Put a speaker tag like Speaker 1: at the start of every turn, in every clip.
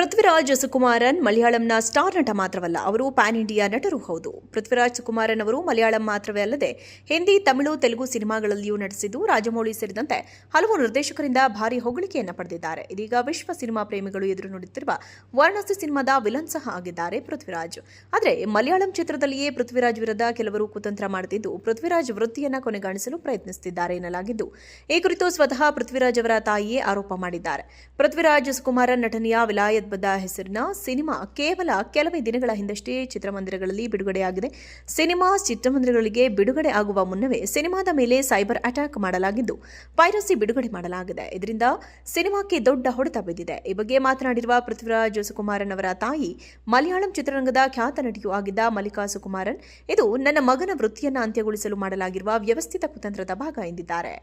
Speaker 1: Prithviraj Sukumaran ಮಲಯಾಳಂನ star ನಟ ಮಾತ್ರವಲ್ಲ, ಅವರು ಪ್ಯಾನ್ ಇಂಡಿಯಾ ನಟರು ಹೌದು. ಪೃಥ್ವಿರಾಜ್ ಸುಕುಮಾರನ್ ಅವರು ಮಲಯಾಳಂ ಮಾತ್ರವೇ ಅಲ್ಲದೆ, ಹಿಂದಿ, ತಮಿಳು, ತೆಲುಗು ಸಿನಿಮಾಗಳಲ್ಲಿಯೂ ನಟಿಸಿದ್ದು ರಾಜಮೌಳಿ ಸೇರಿದಂತೆ ಹಲವು ನಿರ್ದೇಶಕರಿಂದ ಭಾರಿ ಹೊಗಳಿಕೆಯನ್ನು ಪಡೆದಿದ್ದಾರೆ. ಇದೀಗ ವಿಶ್ವ ಸಿನಿಮಾ ಪ್ರೇಮಿಗಳು ಎದುರು ನೋಡುತ್ತಿರುವ ವಾರಣಾಸಿ ಸಿನಿಮಾದ ವಿಲನ್ ಸಹ ಆಗಿದ್ದಾರೆ ಪೃಥ್ವಿರಾಜ್. ಆದರೆ ಮಲಯಾಳಂ ಚಿತ್ರದಲ್ಲಿಯೇ ಪೃಥ್ವಿರಾಜ್ ವಿರುದ್ಧ ಕೆಲವರು ಕುತಂತ್ರ ಮಾಡುತ್ತಿದ್ದು ಪೃಥ್ವಿರಾಜ್ ವೃತ್ತಿಯನ್ನು ಕೊನೆಗಾಣಿಸಲು ಪ್ರಯತ್ನಿಸುತ್ತಿದ್ದಾರೆ ಎನ್ನಲಾಗಿದ್ದು, ಈ ಕುರಿತು ಸ್ವತಃ ಪೃಥ್ವಿರಾಜ್ ಅವರ ತಾಯಿಯೇ ಆರೋಪ ಮಾಡಿದ್ದಾರೆ. ಪೃಥ್ವಿರಾಜ್ ಸುಕುಮಾರನ್ ನಟನೆಯ ವಿಲಾಯತ್ ಬದ್ದ ಹೆಸರಿನ ಸಿನಿಮಾ ಕೇವಲ ಕೆಲವೇ ದಿನಗಳ ಹಿಂದಷ್ಟೇ ಚಿತ್ರಮಂದಿರಗಳಲ್ಲಿ ಬಿಡುಗಡೆಯಾಗಿದೆ. ಸಿನಿಮಾ ಚಿತ್ರಮಂದಿರಗಳಿಗೆ ಬಿಡುಗಡೆ ಆಗುವ ಮುನ್ನವೇ ಸಿನಿಮಾದ ಮೇಲೆ ಸೈಬರ್ ಅಟ್ಯಾಕ್ ಮಾಡಲಾಗಿದ್ದು, ಪೈರಸಿ ಬಿಡುಗಡೆ ಮಾಡಲಾಗಿದೆ. ಇದರಿಂದ ಸಿನಿಮಾಕ್ಕೆ ದೊಡ್ಡ ಹೊಡೆತ ಬಿದ್ದಿದೆ. ಈ ಬಗ್ಗೆ ಮಾತನಾಡಿರುವ ಪೃಥ್ವಿರಾಜ್ ಸುಕುಮಾರನ್ ಅವರ ತಾಯಿ ಮಲಯಾಳಂ ಚಿತ್ರರಂಗದ ಖ್ಯಾತ ನಟಿಯೂ ಆಗಿದ್ದ ಮಲ್ಲಿಕಾ ಸುಕುಮಾರನ್ ಇದು ನನ್ನ ಮಗನ ವೃತ್ತಿಯನ್ನು ಅಂತ್ಯಗೊಳಿಸಲು ಮಾಡಲಾಗಿರುವ ವ್ಯವಸ್ಥಿತ ಕುತಂತ್ರದ ಭಾಗ ಎಂದಿದ್ದಾರೆ.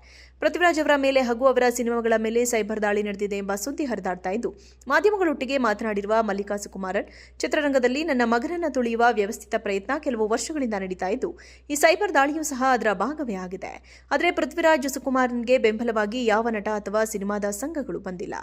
Speaker 1: ಪೃಥ್ವಿರಾಜ್ ಅವರ ಮೇಲೆ, ಹಾಗೂ ಅವರ ಸಿನಿಮಾಗಳ ಮೇಲೆ ಸೈಬರ್ ದಾಳಿ ನಡೆದಿದೆ ಎಂಬ ಸುದ್ದಿ ಹರಿದಾಡ್ತಾ ಇದ್ದು, ಮಾಧ್ಯಮಗಳೊಟ್ಟಿಗೆ ಮಾತನಾಡಿರುವ ಮಲ್ಲಿಕಾ ಸುಕುಮಾರನ್ ಚಿತ್ರರಂಗದಲ್ಲಿ ನನ್ನ ಮಗನನ್ನ ತುಳಿಯುವ ವ್ಯವಸ್ಥಿತ ಪ್ರಯತ್ನ ಕೆಲವು ವರ್ಷಗಳಿಂದ ನಡೀತಾ ಇದ್ದು, ಈ ಸೈಬರ್ ದಾಳಿಯೂ ಸಹ ಅದರ ಭಾಗವೇ ಆಗಿದೆ. ಆದರೆ ಪೃಥ್ವಿರಾಜ್ ಸುಕುಮಾರನ್ಗೆ ಬೆಂಬಲವಾಗಿ ಯಾವ ನಟ ಅಥವಾ ಸಿನಿಮಾದ ಸಂಘಗಳು ಬಂದಿಲ್ಲ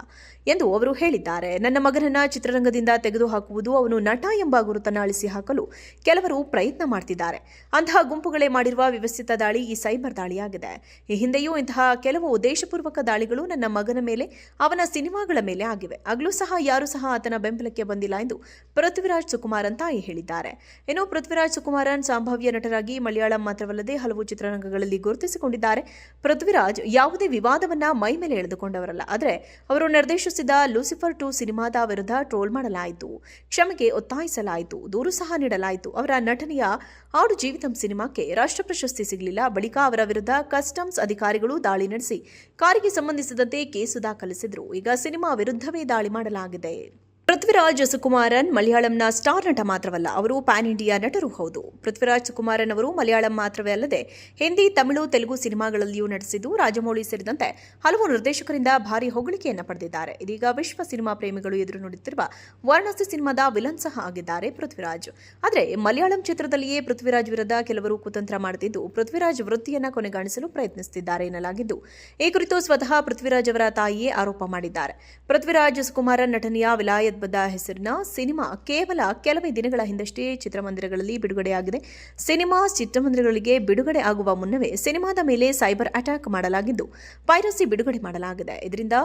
Speaker 1: ಎಂದು ಅವರು ಹೇಳಿದ್ದಾರೆ. ನನ್ನ ಮಗನನ್ನ ಚಿತ್ರರಂಗದಿಂದ ತೆಗೆದುಹಾಕುವುದು ಅವನು ನಟ ಎಂಬ ಗುರುತನ್ನು ಅಳಿಸಿ ಹಾಕಲು ಕೆಲವರು ಪ್ರಯತ್ನ ಮಾಡ್ತಿದ್ದಾರೆ. ಅಂತಹ ಗುಂಪುಗಳೇ ಮಾಡಿರುವ ವ್ಯವಸ್ಥಿತ ದಾಳಿ ಈ ಸೈಬರ್ ದಾಳಿಯಾಗಿದೆ. ಈ ಹಿಂದೆಯೂ ಇಂತಹ ಕೆಲವು ಉದ್ದೇಶಪೂರ್ವಕ ದಾಳಿಗಳು ನನ್ನ ಮಗನ ಮೇಲೆ, ಅವನ ಸಿನಿಮಾಗಳ ಮೇಲೆ ಆಗಿವೆ. ಆಗಲೂ ಸಹ ಯಾರು ಸಹ ಆತನ ಬೆಂಬಲಕ್ಕೆ ಬಂದಿಲ್ಲ ಎಂದು ಪೃಥ್ವಿರಾಜ್ ಸುಕುಮಾರನ್ ತಾಯಿ ಹೇಳಿದ್ದಾರೆ. ಇನ್ನು ಪೃಥ್ವಿರಾಜ್ ಸುಕುಮಾರನ್ ಸಂಭಾವ್ಯ ನಟರಾಗಿ ಮಲಯಾಳಂ ಮಾತ್ರವಲ್ಲದೆ ಹಲವು ಚಿತ್ರರಂಗಗಳಲ್ಲಿ ಗುರುತಿಸಿಕೊಂಡಿದ್ದಾರೆ. ಪೃಥ್ವಿರಾಜ್ ಯಾವುದೇ ವಿವಾದವನ್ನ ಮೈ ಮೇಲೆ ಎಳೆದುಕೊಂಡವರಲ್ಲ. ಆದರೆ ಅವರು ನಿರ್ದೇಶಿಸಿದ ಲೂಸಿಫರ್ ಟು ಸಿನಿಮಾದ ವಿರುದ್ಧ ಟ್ರೋಲ್ ಮಾಡಲಾಯಿತು. ಕ್ಷಮೆಗೆ ಒತ್ತಾಯಿಸಲಾಯಿತು. ದೂರು ಸಹ ನೀಡಲಾಯಿತು. ಅವರ ನಟನೆಯ ಆಡು ಜೀವಿತಂ ಸಿನಿಮಾಕ್ಕೆ ರಾಷ್ಟ್ರ ಪ್ರಶಸ್ತಿ ಸಿಗಲಿಲ್ಲ. ಬಳಿಕ ಅವರ ವಿರುದ್ಧ ಕಸ್ಟಮ್ಸ್ ಅಧಿಕಾರಿಗಳು ದಾಳಿ ನಡೆಸಿ, ಕಾರಿಗೆ ಸಂಬಂಧಿಸಿದಂತೆ ಕೇಸು ದಾಖಲಿಸಿದ್ರು. ಈಗ ಸಿನಿಮಾ ವಿರುದ್ಧವೇ ದಾಳಿ ಮಾಡಲಾಗಿದೆ. ಪೃಥ್ವಿರಾಜ್ ಸುಕುಮಾರನ್ ಮಲಯಾಳಂನ ಸ್ಟಾರ್ ನಟ ಮಾತ್ರವಲ್ಲ, ಅವರು ಪ್ಯಾನ್ ಇಂಡಿಯಾ ನಟರು ಹೌದು. ಪೃಥ್ವಿರಾಜ್ ಸುಕುಮಾರನ್ ಅವರು ಮಲಯಾಳಂ ಮಾತ್ರವೇ ಅಲ್ಲದೆ, ಹಿಂದಿ, ತಮಿಳು, ತೆಲುಗು ಸಿನಿಮಾಗಳಲ್ಲಿಯೂ ನಟಿಸಿದ್ದು ರಾಜಮೌಳಿ ಸೇರಿದಂತೆ ಹಲವು ನಿರ್ದೇಶಕರಿಂದ ಭಾರಿ ಹೊಗಳಿಕೆಯನ್ನು ಪಡೆದಿದ್ದಾರೆ. ಇದೀಗ ವಿಶ್ವ ಸಿನಿಮಾ ಪ್ರೇಮಿಗಳು ಎದುರು ನೋಡುತ್ತಿರುವ ವಾರಣಾಸಿ ಸಿನಿಮಾದ ವಿಲನ್ ಸಹ ಆಗಿದ್ದಾರೆ ಪೃಥ್ವಿರಾಜ್. ಆದರೆ ಮಲಯಾಳಂ ಚಿತ್ರದಲ್ಲಿಯೇ ಪೃಥ್ವಿರಾಜ್ ವಿರುದ್ಧ ಕೆಲವರು ಕುತಂತ್ರ ಮಾಡುತ್ತಿದ್ದು ಪೃಥ್ವಿರಾಜ್ ವೃತ್ತಿಯನ್ನು ಕೊನೆಗಾಣಿಸಲು ಪ್ರಯತ್ನಿಸುತ್ತಿದ್ದಾರೆ ಎನ್ನಲಾಗಿದ್ದು, ಈ ಕುರಿತು ಸ್ವತಃ ಪೃಥ್ವಿರಾಜ್ ಅವರ ತಾಯಿಯೇ ಆರೋಪ ಮಾಡಿದ್ದಾರೆ. ಪೃಥ್ವಿರಾಜ್ ಸುಕುಮಾರನ್ ನಟನೆಯ ವಿಲಾಯತ್ ಬದ್ದ ಹೆಸರಿನ ಸಿನಿಮಾ ಕೇವಲ ಕೆಲವೇ ದಿನಗಳ ಹಿಂದಷ್ಟೇ ಚಿತ್ರಮಂದಿರಗಳಲ್ಲಿ ಬಿಡುಗಡೆಯಾಗಿದೆ. ಸಿನಿಮಾ ಚಿತ್ರಮಂದಿರಗಳಿಗೆ ಬಿಡುಗಡೆ ಆಗುವ ಮುನ್ನವೇ ಸಿನಿಮಾದ ಮೇಲೆ ಸೈಬರ್ ಅಟ್ಯಾಕ್ ಮಾಡಲಾಗಿದ್ದು, ಪೈರಸಿ ಬಿಡುಗಡೆ ಮಾಡಲಾಗಿದೆ. ಇದರಿಂದ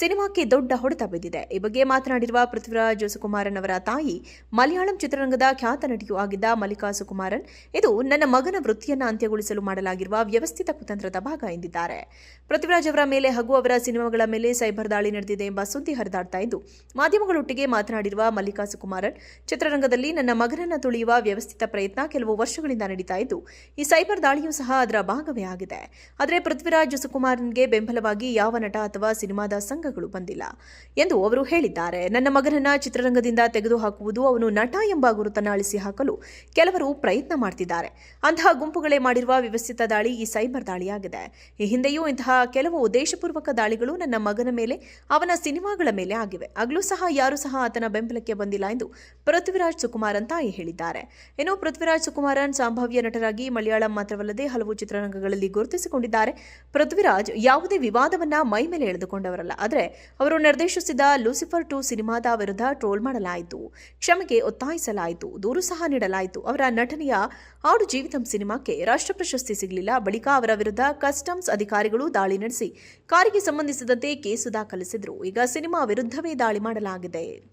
Speaker 1: ಸಿನಿಮಾಕ್ಕೆ ದೊಡ್ಡ ಹೊಡೆತ ಬಿದ್ದಿದೆ. ಈ ಬಗ್ಗೆ ಮಾತನಾಡಿರುವ ಪೃಥ್ವಿರಾಜ್ ಸುಕುಮಾರನ್ ಅವರ ತಾಯಿ, ಮಲಯಾಳಂ ಚಿತ್ರರಂಗದ ಖ್ಯಾತ ನಟಿಯೂ ಆಗಿದ್ದ ಮಲ್ಲಿಕಾ ಸುಕುಮಾರನ್ ಇದು ನನ್ನ ಮಗನ ವೃತ್ತಿಯನ್ನು ಅಂತ್ಯಗೊಳಿಸಲು ಮಾಡಲಾಗಿರುವ ವ್ಯವಸ್ಥಿತ ಕುತಂತ್ರದ ಭಾಗ ಎಂದಿದ್ದಾರೆ. ಪೃಥ್ವಿರಾಜ್ ಅವರ ಮೇಲೆ ಹಾಗೂ ಅವರ ಸಿನಿಮಾಗಳ ಮೇಲೆ ಸೈಬರ್ ದಾಳಿ ನಡೆದಿದೆ ಎಂಬ ಸುದ್ದಿ ಹರಿದಾಡ್ತಾ ಇದ್ದು, ಮಾಧ್ಯಮಗಳೊಟ್ಟಿಗೆ ಮಾತನಾಡಿರುವ ಮಲ್ಲಿಕಾ ಸುಕುಮಾರನ್, ಚಿತ್ರರಂಗದಲ್ಲಿ ನನ್ನ ಮಗನನ್ನ ತುಳಿಯುವ ವ್ಯವಸ್ಥಿತ ಪ್ರಯತ್ನ ಕೆಲವು ವರ್ಷಗಳಿಂದ ನಡೀತಾ ಇದ್ದು, ಈ ಸೈಬರ್ ದಾಳಿಯೂ ಸಹ ಅದರ ಭಾಗವೇ ಆಗಿದೆ. ಆದರೆ ಪೃಥ್ವಿರಾಜ್ ಸುಕುಮಾರನ್ಗೆ ಬೆಂಬಲವಾಗಿ ಯಾವ ನಟ ಅಥವಾ ಸಿನಿಮಾದ ಸಂಘಗಳು ಬಂದಿಲ್ಲ ಎಂದು ಅವರು ಹೇಳಿದ್ದಾರೆ. ನನ್ನ ಮಗನನ್ನ ಚಿತ್ರರಂಗದಿಂದ ತೆಗೆದುಹಾಕುವುದು ಅವನು ನಟ ಎಂಬ ಗುರುತನ್ನು ಅಳಿಸಿ ಹಾಕಲು ಕೆಲವರು ಪ್ರಯತ್ನ ಮಾಡ್ತಿದ್ದಾರೆ. ಅಂತಹ ಗುಂಪುಗಳೇ ಮಾಡಿರುವ ವ್ಯವಸ್ಥಿತ ದಾಳಿ ಈ ಸೈಬರ್ ದಾಳಿಯಾಗಿದೆ. ಈ ಹಿಂದೆಯೂ ಇಂತಹ ಕೆಲವು ಉದ್ದೇಶಪೂರ್ವಕ ದಾಳಿಗಳು ನನ್ನ ಮಗನ ಮೇಲೆ, ಅವನ ಸಿನಿಮಾಗಳ ಮೇಲೆ ಆಗಿವೆ. ಆಗಲೂ ಸಹ ಯಾರೂ ಆತನ ಬೆಂಬಲಕ್ಕೆ ಬಂದಿಲ್ಲ ಎಂದು ಪೃಥ್ವಿರಾಜ್ ಸುಕುಮಾರನ್ ತಾಯಿ ಹೇಳಿದ್ದಾರೆ. ಇನ್ನು ಪೃಥ್ವಿರಾಜ್ ಸುಕುಮಾರನ್ ಸಂಭಾವ್ಯ ನಟರಾಗಿ ಮಲಯಾಳಂ ಮಾತ್ರವಲ್ಲದೆ ಹಲವು ಚಿತ್ರರಂಗಗಳಲ್ಲಿ ಗುರುತಿಸಿಕೊಂಡಿದ್ದಾರೆ. ಪೃಥ್ವಿರಾಜ್ ಯಾವುದೇ ವಿವಾದವನ್ನ ಮೈ ಮೇಲೆ ಎಳೆದುಕೊಂಡವರಲ್ಲ. ಆದರೆ ಅವರು ನಿರ್ದೇಶಿಸಿದ ಲೂಸಿಫರ್ ಟು ಸಿನಿಮಾದ ವಿರುದ್ಧ ಟ್ರೋಲ್ ಮಾಡಲಾಯಿತು. ಕ್ಷಮೆಗೆ ಒತ್ತಾಯಿಸಲಾಯಿತು. ದೂರು ಸಹ ನೀಡಲಾಯಿತು. ಅವರ ನಟನೆಯ ಆಡು ಜೀವಿತಂ ಸಿನಿಮಾಕ್ಕೆ ರಾಷ್ಟ್ರ ಪ್ರಶಸ್ತಿ ಸಿಗಲಿಲ್ಲ. ಬಳಿಕ ಅವರ ವಿರುದ್ಧ ಕಸ್ಟಮ್ಸ್ ಅಧಿಕಾರಿಗಳು ದಾಳಿ ನಡೆಸಿ, ಕಾರಿಗೆ ಸಂಬಂಧಿಸಿದಂತೆ ಕೇಸು ದಾಖಲಿಸಿದ್ರು. ಈಗ ಸಿನಿಮಾ ವಿರುದ್ಧವೇ ದಾಳಿ ಮಾಡಲಾಗಿದೆ.